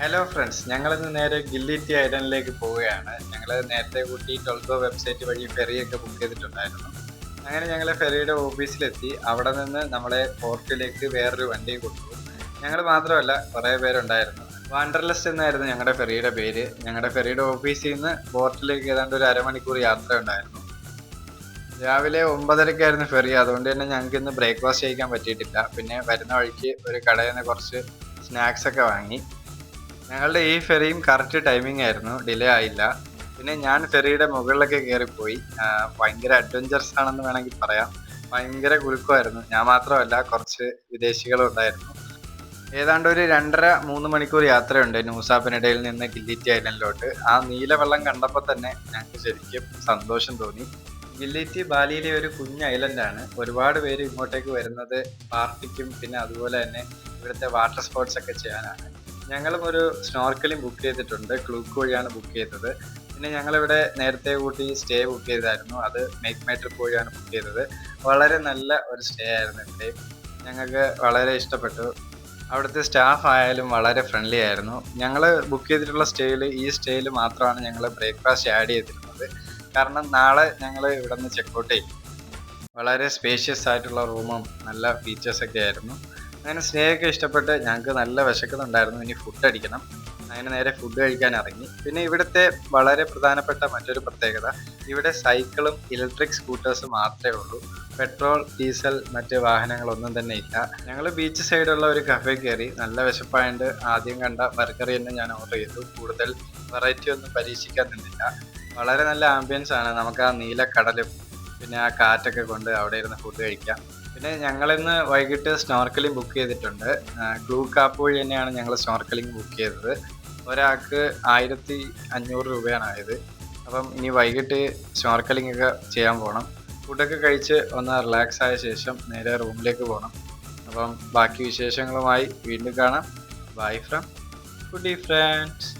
Hello friends ഞങ്ങളിന്ന് നേരെ ഗില്ലിറ്റി ഐലൻഡിലേക്ക് പോവുകയാണ്. ഞങ്ങൾ നേരത്തെ കൂട്ടി ടൊൾഗോ വെബ്സൈറ്റ് വഴി ഫെറിയൊക്കെ ബുക്ക് ചെയ്തിട്ടുണ്ടായിരുന്നു. അങ്ങനെ ഞങ്ങൾ ഫെറിയുടെ ഓഫീസിലെത്തി അവിടെ നിന്ന് നമ്മളെ പോർട്ടിലേക്ക് വേറൊരു വണ്ടി കൊടുത്തു. ഞങ്ങൾ മാത്രമല്ല കുറേ പേരുണ്ടായിരുന്നു. വാണ്ടർലസ്റ്റ് എന്നായിരുന്നു ഞങ്ങളുടെ ഫെറിയുടെ പേര്. ഞങ്ങളുടെ ഫെറിയുടെ ഓഫീസിൽ നിന്ന് പോർട്ടിലേക്ക് ഏതാണ്ട് ഒരു അരമണിക്കൂർ യാത്ര ഉണ്ടായിരുന്നു. രാവിലെ ഒമ്പതരക്കായിരുന്നു ഫെറി അതുകൊണ്ട് തന്നെ ഞങ്ങൾക്ക് ഇന്ന് ബ്രേക്ക്ഫാസ്റ്റ് കഴിക്കാൻ പറ്റിയിട്ടില്ല. പിന്നെ വരുന്ന വഴിക്ക് ഒരു കടയിൽ നിന്ന് കുറച്ച് സ്നാക്സ് ഒക്കെ വാങ്ങി. ഞങ്ങളുടെ ഈ ഫെറിയും കറക്റ്റ് ടൈമിംഗ് ആയിരുന്നു. ഡിലേ ആയില്ല. പിന്നെ ഞാൻ ഫെറിയുടെ മുകളിലൊക്കെ കയറിപ്പോയി ഭയങ്കര അഡ്വഞ്ചറസ് ആണെന്ന് വേണമെങ്കിൽ പറയാം. ഭയങ്കര കുലുക്കമായിരുന്നു. ഞാൻ മാത്രമല്ല കുറച്ച് വിദേശികളും ഉണ്ടായിരുന്നു. ഏതാണ്ട് ഒരു രണ്ടര മൂന്ന് മണിക്കൂർ യാത്രയുണ്ട് ന്യൂസാപ്പിനിടയിൽ നിന്ന് ഗില്ലിറ്റി ഐലൻഡിലോട്ട്. ആ നീലവെള്ളം കണ്ടപ്പോൾ തന്നെ ഞങ്ങൾക്ക് ശരിക്കും സന്തോഷം തോന്നി. ഗില്ലിറ്റി ബാലിയിലെ ഒരു കുഞ്ഞ് ഐലൻഡാണ്. ഒരുപാട് പേര് ഇങ്ങോട്ടേക്ക് വരുന്നത് പാർട്ടിക്കും പിന്നെ അതുപോലെ തന്നെ ഇവിടുത്തെ വാട്ടർ സ്പോർട്സ് ഒക്കെ ചെയ്യാനാണ്. ഞങ്ങളും ഒരു സ്നോർക്കലിംഗ് ബുക്ക് ചെയ്തിട്ടുണ്ട്. ക്ലൂക്ക് വഴിയാണ് ബുക്ക് ചെയ്തത്. പിന്നെ ഞങ്ങളിവിടെ നേരത്തെ കൂട്ടി സ്റ്റേ ബുക്ക് ചെയ്തായിരുന്നു. അത് മേക്ക് മൈ ട്രിപ്പ് വഴിയാണ് ബുക്ക് ചെയ്തത്. വളരെ നല്ല ഒരു സ്റ്റേ ആയിരുന്നു ഇവിടെ ഞങ്ങൾക്ക് വളരെ ഇഷ്ടപ്പെട്ടു. അവിടുത്തെ സ്റ്റാഫ് ആയാലും വളരെ ഫ്രണ്ട്ലി ആയിരുന്നു. ഞങ്ങൾ ബുക്ക് ചെയ്തിട്ടുള്ള സ്റ്റേയിൽ ഈ സ്റ്റേയിൽ മാത്രമാണ് ഞങ്ങൾ ബ്രേക്ക്ഫാസ്റ്റ് ആഡ് ചെയ്തിരുന്നത്. കാരണം നാളെ ഞങ്ങൾ ഇവിടെ നിന്ന് ചെക്കൗട്ട് ചെയ്യും. വളരെ സ്പേഷ്യസ് ആയിട്ടുള്ള റൂമും നല്ല ഫീച്ചേഴ്സൊക്കെ ആയിരുന്നു. അങ്ങനെ സ്റ്റേ ഒക്കെ ഇഷ്ടപ്പെട്ട് ഞങ്ങൾക്ക് നല്ല വിശക്കുന്നുണ്ടായിരുന്നു. ഇനി ഫുഡ് അടിക്കണം. അങ്ങനെ നേരെ ഫുഡ് കഴിക്കാൻ ഇറങ്ങി. പിന്നെ ഇവിടുത്തെ വളരെ പ്രധാനപ്പെട്ട മറ്റൊരു പ്രത്യേകത ഇവിടെ സൈക്കിളും ഇലക്ട്രിക് സ്കൂട്ടേഴ്സും മാത്രമേ ഉള്ളൂ. പെട്രോൾ ഡീസൽ മറ്റ് വാഹനങ്ങളൊന്നും തന്നെ ഇല്ല. ഞങ്ങൾ ബീച്ച് സൈഡുള്ള ഒരു കഫേ കയറി നല്ല വിശപ്പായതുകൊണ്ട് ആദ്യം കണ്ട ബർഗർ തന്നെ ഞാൻ ഓർഡർ ചെയ്തു. കൂടുതൽ വെറൈറ്റി ഒന്നും പരീക്ഷിക്കാൻ നിന്നില്ല. വളരെ നല്ല ആംബിയൻസ് ആണ്. നമുക്ക് ആ നീല കടലും പിന്നെ ആ കാറ്റൊക്കെ കൊണ്ട് അവിടെ ഇരുന്ന് ഫുഡ് കഴിക്കാം. പിന്നെ ഞങ്ങളിന്ന് വൈകിട്ട് സ്നോർക്കലിംഗ് ബുക്ക് ചെയ്തിട്ടുണ്ട്. ഗ്ലൂ കാപ്പ് വഴി തന്നെയാണ് ഞങ്ങൾ സ്നോർക്കലിംഗ് ബുക്ക് ചെയ്തത്. ഒരാൾക്ക് ആയിരത്തി അഞ്ഞൂറ് രൂപയാണ് ആയത് അപ്പം ഇനി വൈകിട്ട് സ്നോർക്കലിംഗ് ഒക്കെ ചെയ്യാൻ പോകണം ഫുഡൊക്കെ കഴിച്ച് ഒന്ന് റിലാക്സ് ആയ ശേഷം നേരെ റൂമിലേക്ക് പോകണം അപ്പം ബാക്കി വിശേഷങ്ങളുമായി വീണ്ടും കാണാം. Bye from good friends